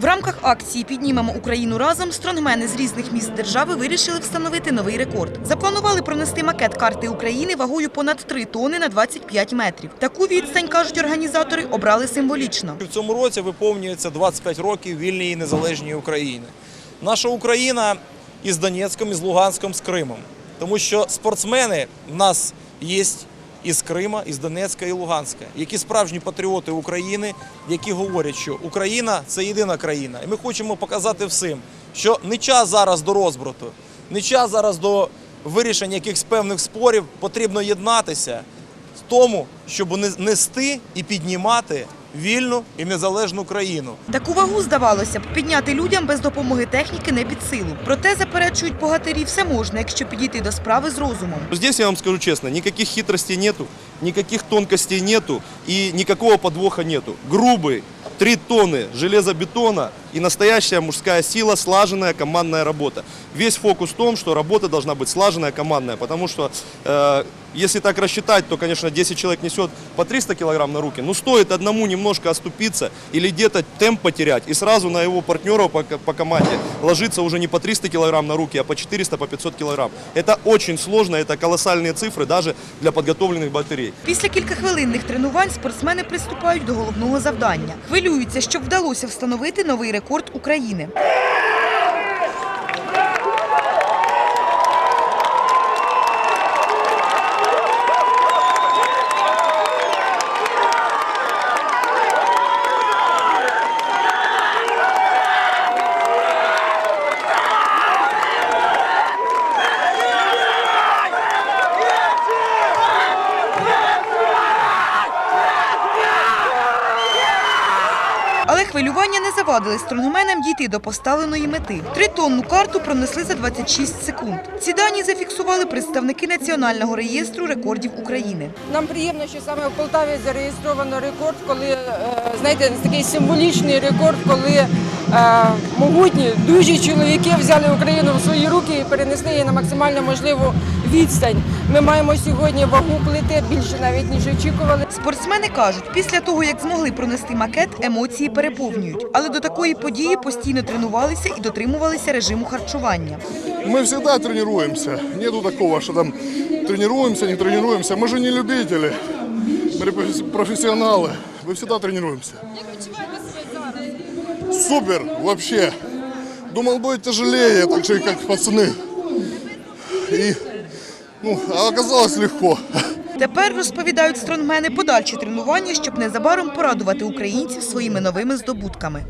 В рамках акції Піднімемо Україну разом стронгмени з різних міст держави вирішили встановити новий рекорд. Запланували пронести макет карти України вагою понад 3 тони на 25 метрів. Таку відстань, кажуть організатори, обрали символічно. В цьому році виповнюється 25 років вільній і незалежній України. Наша Україна із Донецьком, із Луганськом, з Кримом. Тому що спортсмени в нас є із Крима, із Донецька і Луганська, які справжні патріоти України, які говорять, що Україна це єдина країна. І ми хочемо показати всім, що не час зараз до розбрату, не час зараз до вирішення якихось певних спорів, потрібно єднатися в тому, щоб не- нести і піднімати вільну і незалежну країну. Таку вагу, здавалося б, підняти людям без допомоги техніки не під силу. Проте, заперечують богатирі, все можна, якщо підійти до справи з розумом. Здесь я вам скажу чесно, ніяких хитростей нету, ніяких тонкостей нету і ніякого подвоха нету. Грубий, три тонни железобетона и настоящая мужская сила, слаженная командная работа. Весь фокус в том, что работа должна быть слаженная, командная, потому что э, если так рассчитать, то, конечно, 10 человек несет по 300 килограмм на руки, но стоит одному немножко оступиться или где-то темп потерять, и сразу на его партнеров по, по команде ложится уже не по 300 килограмм на руки, а по 400, по 500 килограмм. Это очень сложно, это колоссальные цифры даже для подготовленных батарей. Після кількахвилинних тренувань спортсмени приступають до головного завдання. Хвилюються, щоб вдалося встановити новий рекорд України. Але хвилювання не завадили стронгменам дійти до поставленої мети. Тритонну карту пронесли за 26 секунд. Ці дані зафіксували представники Національного реєстру рекордів України. Нам приємно, що саме в Полтаві зареєстровано рекорд, коли е, знаєте, такий символічний рекорд, коли могутні, дужі чоловіки взяли Україну в свої руки і перенесли її на максимально можливу відстань. Ми маємо сьогодні вагу плити більше навіть ніж очікували. Спортсмени кажуть, після того, як змогли пронести макет, емоції переповнюють. Але до такої події постійно тренувалися і дотримувалися режиму харчування. Мы всегда тренируемся. Нету такого, что там тренируемся, не тренируемся. Мы же не любители. Мы професс- профессионалы. Мы всегда тренируемся. Супер, вообще. Думал, будет тяжелее, так же, как пацаны. И, ну, а оказалось легко. Тепер розповідають стронгмени подальші тренування, щоб незабаром порадувати українців своїми новими здобутками.